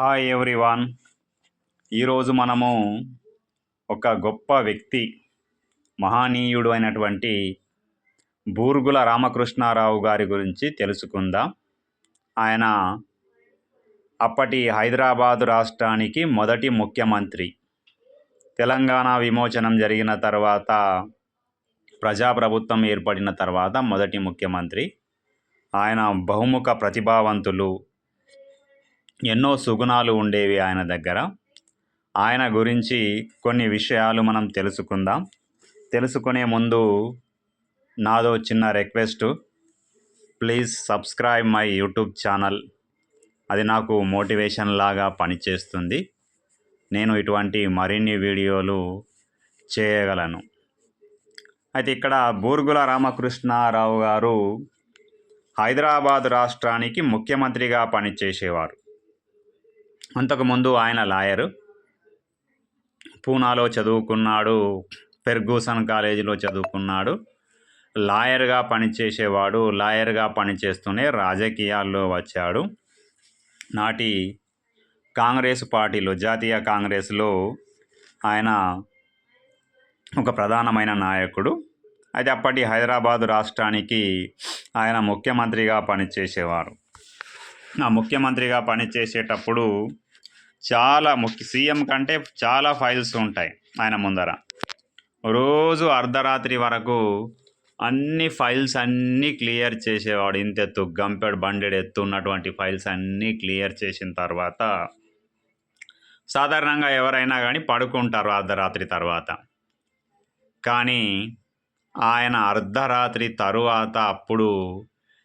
Hi everyone ఈరోజు మనము ఒక గొప్ప వ్యక్తి మహనీయుడు అయినటువంటి బూర్గుల రామకృష్ణారావు గారి గురించి తెలుసుకుందాం. ఆయన అప్పటి హైదరాబాదు రాష్ట్రానికి మొదటి ముఖ్యమంత్రి. తెలంగాణ విమోచనం జరిగిన తర్వాత ప్రజాప్రభుత్వం ఏర్పడిన తర్వాత మొదటి ముఖ్యమంత్రి. ఆయన బహుముఖ ప్రతిభావంతులు ఎన్నో సుగుణాలు ఉండేవి ఆయన దగ్గర. ఆయన గురించి కొన్ని విషయాలు మనం తెలుసుకుందాం. తెలుసుకునే ముందు నాదో చిన్న request. Please subscribe my YouTube channel. అది నాకు మోటివేషన్ లాగా పనిచేస్తుంది. నేను ఇటువంటి మరిన్ని వీడియోలు చేయగలను. అయితే ఇక్కడ బూర్గుల రామకృష్ణారావు గారు హైదరాబాద్ రాష్ట్రానికి ముఖ్యమంత్రిగా పనిచేసేవారు. అంతకుముందు ఆయన లాయరు. పూనాలో చదువుకున్నాడు ఫెర్గూసన్ కాలేజీలో చదువుకున్నాడు. లాయర్గా పనిచేసేవాడు లాయర్గా పనిచేస్తూనే రాజకీయాల్లో వచ్చాడు. నాటి కాంగ్రెస్ పార్టీలో జాతీయ కాంగ్రెస్లో ఆయన ఒక ప్రధానమైన నాయకుడు. అయితే అప్పటి హైదరాబాదు రాష్ట్రానికి ఆయన ముఖ్యమంత్రిగా పనిచేసేవారు. ఆ ముఖ్యమంత్రిగా పనిచేసేటప్పుడు చాలా ముఖ్య సీఎం కంటే చాలా ఫైల్స్ ఉంటాయి ఆయన ముందర. రోజు అర్ధరాత్రి వరకు అన్ని ఫైల్స్ అన్నీ క్లియర్ చేసేవాడు. ఇంతెత్తు గంపెడు బండెడు ఎత్తు ఉన్నటువంటి ఫైల్స్ అన్నీ క్లియర్ చేసిన తర్వాత సాధారణంగా ఎవరైనా కానీ పడుకుంటారు అర్ధరాత్రి తర్వాత. కానీ ఆయన అర్ధరాత్రి తరువాత అప్పుడు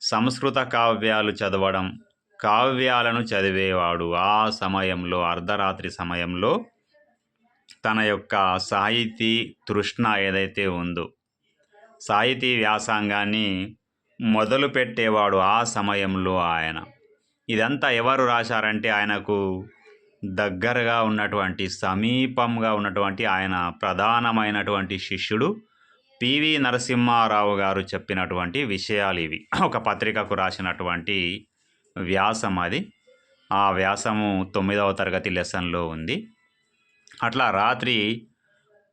సంస్కృత కావ్యాలు చదవడం కావ్యాలను చదివేవాడు. ఆ సమయంలో అర్ధరాత్రి సమయంలో తన యొక్క సాహితీ తృష్ణ ఏదైతే ఉందో సాహితీ వ్యాసంగాన్ని మొదలు పెట్టేవాడు ఆ సమయంలో ఆయన. ఇదంతా ఎవరు రాశారంటే ఆయనకు దగ్గరగా ఉన్నటువంటి సమీపంగా ఉన్నటువంటి ఆయన ప్రధానమైనటువంటి శిష్యుడు పివి నరసింహారావు గారు చెప్పినటువంటి విషయాలు ఇవి. ఒక పత్రికకు రాసినటువంటి వ్యాసం అది. ఆ వ్యాసము తొమ్మిదవ తరగతి లెసన్లో ఉంది. అట్లా రాత్రి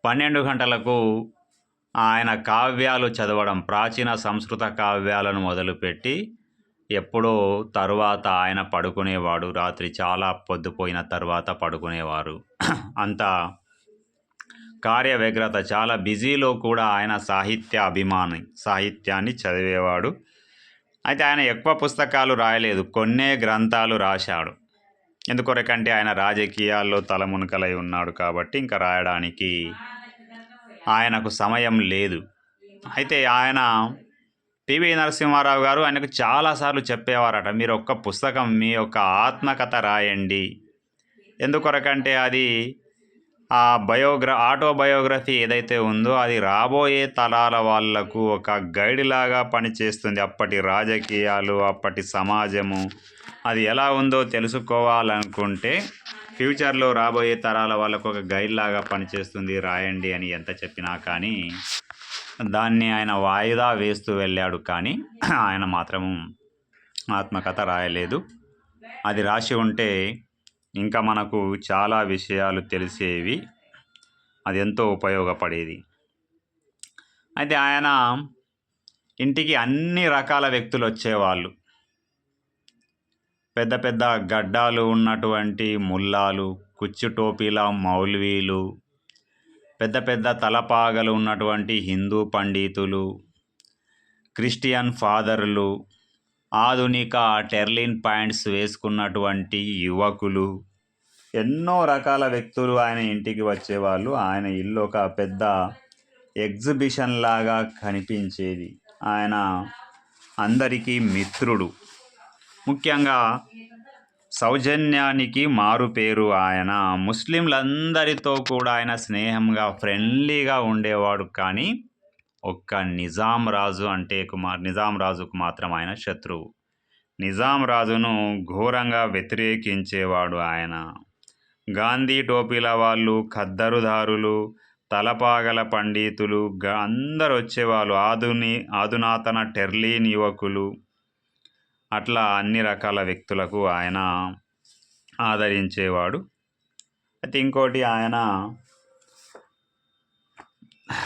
పన్నెండు గంటలకు ఆయన కావ్యాలు చదవడం ప్రాచీన సంస్కృత కావ్యాలను మొదలుపెట్టి ఎప్పుడో తరువాత ఆయన పడుకునేవాడు. రాత్రి చాలా పొద్దుపోయిన తర్వాత పడుకునేవారు. అంత కార్యవ్యగ్రత చాలా బిజీలో కూడా ఆయన సాహిత్య అభిమాని సాహిత్యాన్ని చదివేవాడు. అయితే ఆయన ఎక్కువ పుస్తకాలు రాయలేదు కొన్నే గ్రంథాలు రాశాడు. ఎందుకొరకంటే ఆయన రాజకీయాల్లో తలమునకలై ఉన్నాడు కాబట్టి ఇంకా రాయడానికి ఆయనకు సమయం లేదు. అయితే ఆయన పివి నరసింహారావు గారు ఆయనకు చాలాసార్లు చెప్పేవారట మీరు ఒక్క పుస్తకం మీ యొక్క ఆత్మకథ రాయండి. ఎందుకొరకంటే అది ఆ బయోగ్రా ఆటోబయోగ్రఫీ ఏదైతే ఉందో అది రాబోయే తరాల వాళ్ళకు ఒక గైడ్ లాగా పనిచేస్తుంది. అప్పటి రాజకీయాలు అప్పటి సమాజము. అది ఎలా ఉందో తెలుసుకోవాలనుకుంటే ఫ్యూచర్లో రాబోయే తరాల వాళ్ళకు ఒక గైడ్ లాగా పనిచేస్తుంది. రాయండి అని ఎంత చెప్పినా కానీ దాన్ని ఆయన వాయిదా వేస్తూ వెళ్ళాడు కానీ ఆయన మాత్రం ఆత్మకథ రాయలేదు. అది రాసి ఉంటే ఇంకా మనకు చాలా విషయాలు తెలిసేవి అది ఎంతో ఉపయోగపడేది. అయితే ఆయన ఇంటికి అన్ని రకాల వ్యక్తులు వచ్చేవాళ్ళు. పెద్ద పెద్ద గడ్డాలు ఉన్నటువంటి ముల్లాలు కుచ్చు టోపీల మౌల్వీలు పెద్ద పెద్ద తలపాగలు ఉన్నటువంటి హిందూ పండితులు క్రిస్టియన్ ఫాదర్లు ఆధునిక టెర్లిన్ పాయింట్స్ వేసుకున్నటువంటి యువకులు ఎన్నో రకాల వ్యక్తులు ఆయన ఇంటికి వచ్చేవాళ్ళు. ఆయన ఇల్లు ఒక పెద్ద ఎగ్జిబిషన్ లాగా కనిపించేది. ఆయన అందరికీ మిత్రుడు. ముఖ్యంగా సౌజన్యానికి మారు పేరు ఆయన. ముస్లింలందరితో కూడా ఆయన స్నేహంగా ఫ్రెండ్లీగా ఉండేవాడు కానీ ఒక్క నిజాం రాజు అంటే కుమార్ నిజాం రాజుకు మాత్రం ఆయన శత్రువు. నిజాం రాజును ఘోరంగా వ్యతిరేకించేవాడు ఆయన. గాంధీ టోపీల వాళ్ళు ఖద్దరుదారులు తలపాగల పండితులు అందరు వచ్చేవాళ్ళు ఆధుని ఆధునాతన టెర్లీన్ యువకులు అట్లా అన్ని రకాల వ్యక్తులకు ఆయన ఆదరించేవాడు. అయితే ఇంకోటి ఆయన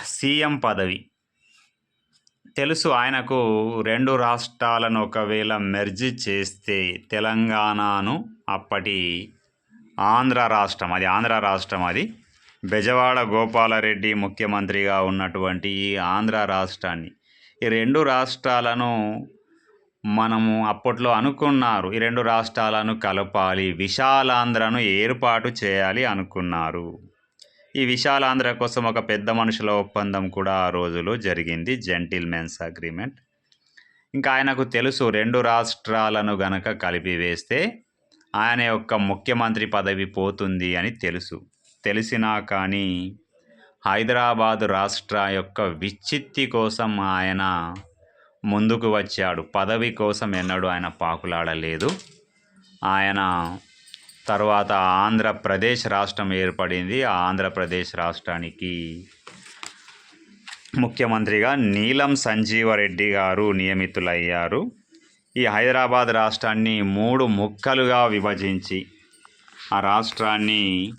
సీఎం పదవి. తెలుసు ఆయనకు రెండు రాష్ట్రాలను ఒకవేళ మెర్జి చేస్తే తెలంగాణను అప్పటి ఆంధ్ర రాష్ట్రం అది ఆంధ్ర రాష్ట్రం అది బెజవాడ గోపాలరెడ్డి ముఖ్యమంత్రిగా ఉన్నటువంటి ఈ ఆంధ్ర రాష్ట్రాన్ని. ఈ రెండు రాష్ట్రాలను మనము అప్పట్లో అనుకున్నారు. ఈ రెండు రాష్ట్రాలను కలపాలి విశాలాంధ్రను ఏర్పాటు చేయాలి అనుకున్నారు. ఈ విశాలాంధ్ర కోసం ఒక పెద్ద మనుషుల ఒప్పందం కూడా ఆ రోజులో జరిగింది జెంటిల్మెన్స్ అగ్రిమెంట్ ఇంకా ఆయనకు తెలుసు రెండు రాష్ట్రాలను గనక కలిపివేస్తే ఆయన యొక్క ముఖ్యమంత్రి పదవి పోతుంది అని తెలుసు. తెలిసినా కానీ హైదరాబాదు రాష్ట్ర యొక్క విచ్చిత్తి కోసం ఆయన ముందుకు వచ్చాడు. పదవి కోసం ఎన్నడూ ఆయన పాకులాడలేదు. ఆయన తర్వాత ఆంధ్రప్రదేశ్ రాష్ట్రం ఏర్పడింది. ఆ ఆంధ్రప్రదేశ్ రాష్ట్రానికి ముఖ్యమంత్రిగా నీలం సంజీవరెడ్డి గారు నియమితులయ్యారు. ఈ హైదరాబాద్ రాష్ట్రాన్ని మూడు ముక్కలుగా విభజించి ఆ రాష్ట్రాన్ని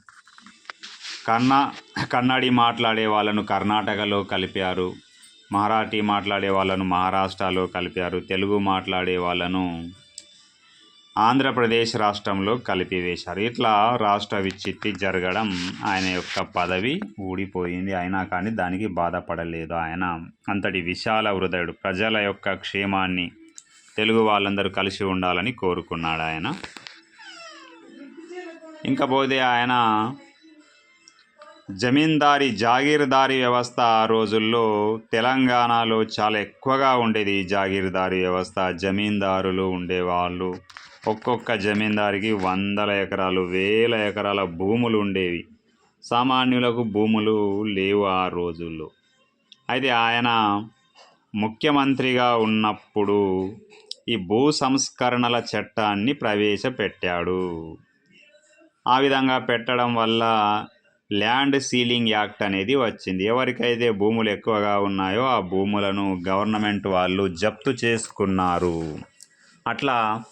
కన్నా కన్నడి మాట్లాడే వాళ్ళను కర్ణాటకలో కలిపారు. మరాఠీ మాట్లాడే వాళ్ళను మహారాష్ట్రలో కలిపారు. తెలుగు మాట్లాడే వాళ్ళను ఆంధ్రప్రదేశ్ రాష్ట్రంలో కలిపివేశారు ఇట్లా రాష్ట్ర విచ్చిత్తి జరగడం ఆయన యొక్క పదవి ఊడిపోయింది. అయినా కానీ దానికి బాధపడలేదు ఆయన. అంతటి విశాల హృదయుడు ప్రజల యొక్క క్షేమాన్ని తెలుగు వాళ్ళందరూ కలిసి ఉండాలని కోరుకున్నాడు ఆయన. ఇంకా పోతే ఆయన జమీందారీ జాగీర్దారీ వ్యవస్థ ఆ రోజుల్లో తెలంగాణలో చాలా ఎక్కువగా ఉండేది. ఈ జాగీర్దారీ వ్యవస్థ జమీందారులు ఉండేవాళ్ళు. ఒక్కొక్క జమీందారికి వందల ఎకరాలు వేల ఎకరాల భూములు ఉండేవి. సామాన్యులకు భూములు లేవు ఆ రోజుల్లో. అయితే ఆయన ముఖ్యమంత్రిగా ఉన్నప్పుడు ఈ భూ సంస్కరణల చట్టాన్ని ప్రవేశపెట్టాడు. ఆ విధంగా పెట్టడం వల్ల ల్యాండ్ సీలింగ్ యాక్ట్ అనేది వచ్చింది. ఎవరికైతే భూములు ఎక్కువగా ఉన్నాయో ఆ భూములను గవర్నమెంట్ వాళ్ళు జప్తు చేసుకున్నారు. అట్లా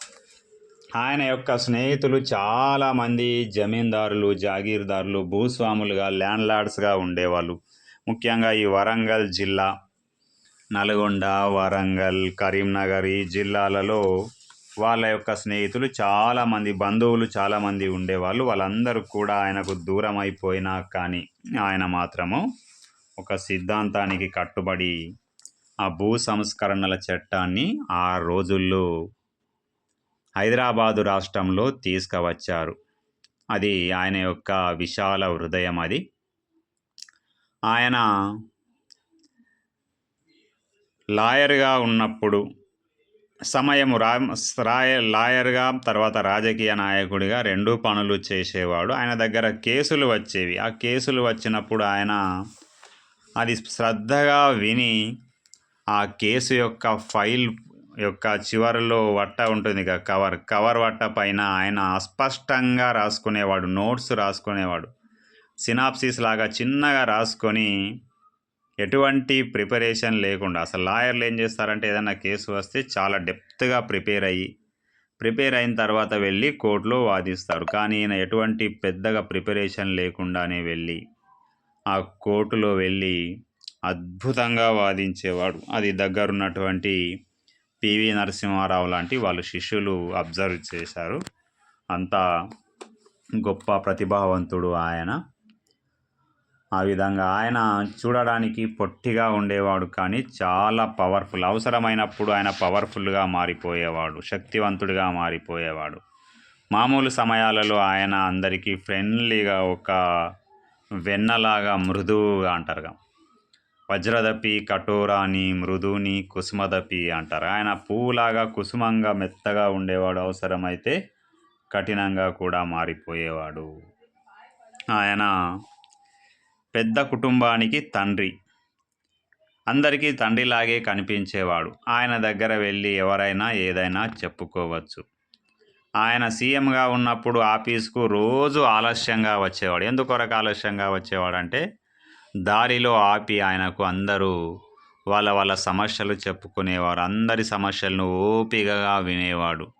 ఆయన యొక్క స్నేహితులు చాలామంది జమీందారులు జాగీర్దారులు భూస్వాములుగా ల్యాండ్ లార్డ్స్గా ఉండేవాళ్ళు. ముఖ్యంగా ఈ వరంగల్ జిల్లా నల్గొండ వరంగల్ కరీంనగర్ ఈ జిల్లాలలో వాళ్ళ యొక్క స్నేహితులు చాలామంది బంధువులు చాలామంది ఉండేవాళ్ళు. వాళ్ళందరూ కూడా ఆయనకు దూరం అయిపోయినా కానీ ఆయన మాత్రము ఒక సిద్ధాంతానికి కట్టుబడి ఆ భూ సంస్కరణల చట్టాన్ని ఆ రోజుల్లో హైదరాబాదు రాష్ట్రంలో తీసుకువచ్చారు. అది ఆయన యొక్క విశాల హృదయం అది. ఆయన లాయర్గా ఉన్నప్పుడు సమయం రా రాయ లాయర్గా తర్వాత రాజకీయ నాయకుడిగా రెండు పనులు చేసేవాడు. ఆయన దగ్గర కేసులు వచ్చేవి. ఆ కేసులు వచ్చినప్పుడు ఆయన అది శ్రద్ధగా విని ఆ కేసు యొక్క ఫైల్ యొక్క చివరిలో వట్ట ఉంటుంది ఇక కవర్. కవర్ వట్ట పైన ఆయన అస్పష్టంగా రాసుకునేవాడు నోట్స్ రాసుకునేవాడు. సినాప్సిస్ లాగా చిన్నగా రాసుకొని ఎటువంటి ప్రిపరేషన్ లేకుండా అసలు లాయర్లు ఏం చేస్తారంటే ఏదైనా కేసు వస్తే చాలా డెప్త్గా ప్రిపేర్ అయ్యి ప్రిపేర్ అయిన తర్వాత వెళ్ళి కోర్టులో వాదిస్తారు. కానీ ఈయన ఎటువంటి పెద్దగా ప్రిపరేషన్ లేకుండానే వెళ్ళి ఆ కోర్టులో వెళ్ళి అద్భుతంగా వాదించేవాడు. అది దగ్గరున్నటువంటి పివి నరసింహారావు లాంటి వాళ్ళు శిష్యులు అబ్జర్వ్ చేశారు. అంత గొప్ప ప్రతిభావంతుడు ఆయన. ఆ విధంగా ఆయన చూడడానికి పొట్టిగా ఉండేవాడు కానీ చాలా పవర్ఫుల్ అవసరమైనప్పుడు ఆయన పవర్ఫుల్గా మారిపోయేవాడు శక్తివంతుడిగా మారిపోయేవాడు. మామూలు సమయాలలో ఆయన అందరికీ ఫ్రెండ్లీగా ఒక వెన్నలాగా మృదువుగా అంటారుగా వజ్రదపి కఠోరాని మృదుని కుసుమదపి అంటారు. ఆయన పువ్వులాగా కుసుమంగా మెత్తగా ఉండేవాడు అవసరమైతే కఠినంగా కూడా మారిపోయేవాడు. ఆయన పెద్ద కుటుంబానికి తండ్రి. అందరికీ తండ్రిలాగే కనిపించేవాడు. ఆయన దగ్గర వెళ్ళి ఎవరైనా ఏదైనా చెప్పుకోవచ్చు. ఆయన సీఎంగా ఉన్నప్పుడు ఆఫీస్కు రోజు ఆలస్యంగా వచ్చేవాడు. ఎందుకొరకు ఆలస్యంగా వచ్చేవాడు అంటే దారిలో ఆపి ఆయనకు అందరూ వాళ్ళ వాళ్ళ సమస్యలు చెప్పుకునేవారు. అందరి సమస్యలను ఓపికగా వినేవాడు.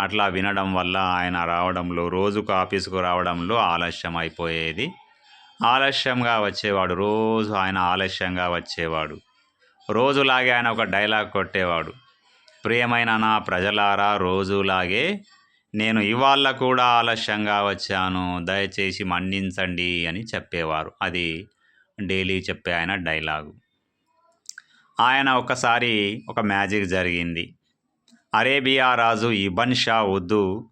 అట్లా వినడం వల్ల ఆయన రావడంలో రోజుకు ఆఫీసుకు రావడంలో ఆలస్యం అయిపోయేది. ఆలస్యంగా వచ్చేవాడు రోజు ఆయన ఆలస్యంగా వచ్చేవాడు. రోజులాగే ఆయన ఒక డైలాగ్ కొట్టేవాడు. ప్రియమైన నా ప్రజలారా రోజులాగే నేను ఇవాళ కూడా ఆలస్యంగా వచ్చాను. దయచేసి మన్నించండి అని చెప్పేవారు. అది డైలీ చెప్పే ఆయన డైలాగు. ఆయన ఒకసారి ఒక మ్యాజిక్ జరిగింది. అరేబియా రాజు ఇబన్ షా ఉద్దు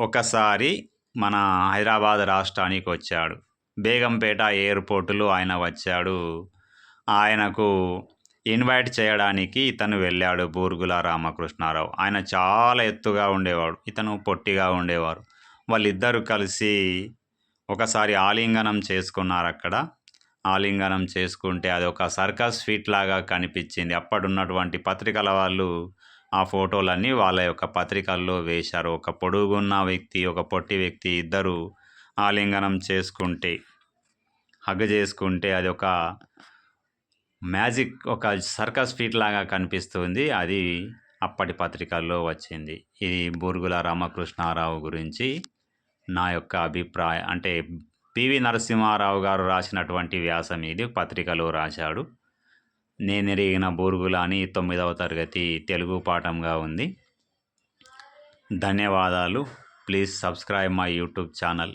ఒకసారి మన హైదరాబాద్ రాష్ట్రానికి వచ్చాడు. బేగంపేట ఎయిర్పోర్టులో ఆయన వచ్చాడు. ఆయనకు ఇన్వైట్ చేయడానికి ఇతను వెళ్ళాడు బూర్గుల రామకృష్ణారావు. ఆయన చాలా ఎత్తుగా ఉండేవాడు. ఇతను పొట్టిగా ఉండేవారు. వాళ్ళిద్దరూ కలిసి ఒకసారి ఆలింగనం చేసుకున్నారు అక్కడ ఆలింగనం చేసుకుంటే అది ఒక సర్కస్ ఫీట్ లాగా కనిపించింది. అప్పుడున్నటువంటి పత్రికల వాళ్ళు ఆ ఫోటోలన్నీ వాళ్ళ యొక్క పత్రికల్లో వేశారు. ఒక పొడుగున్న వ్యక్తి ఒక పొట్టి వ్యక్తి ఇద్దరు ఆలింగనం చేసుకుంటే హగ్ చేసుకుంటే అది ఒక మ్యాజిక్ ఒక సర్కస్ ఫీట్ లాగా కనిపిస్తుంది. అది అప్పటి పత్రికల్లో వచ్చింది. ఇది బూర్గుల రామకృష్ణారావు గురించి నా యొక్క అభిప్రాయం. అంటే పివి నరసింహారావు గారు రాసినటువంటి వ్యాసం ఇది పత్రికలో రాశాడు. నేను ఎరిగిన అని తొమ్మిదవ తరగతి తెలుగు పాఠంగా ఉంది. ధన్యవాదాలు. Please subscribe my YouTube channel.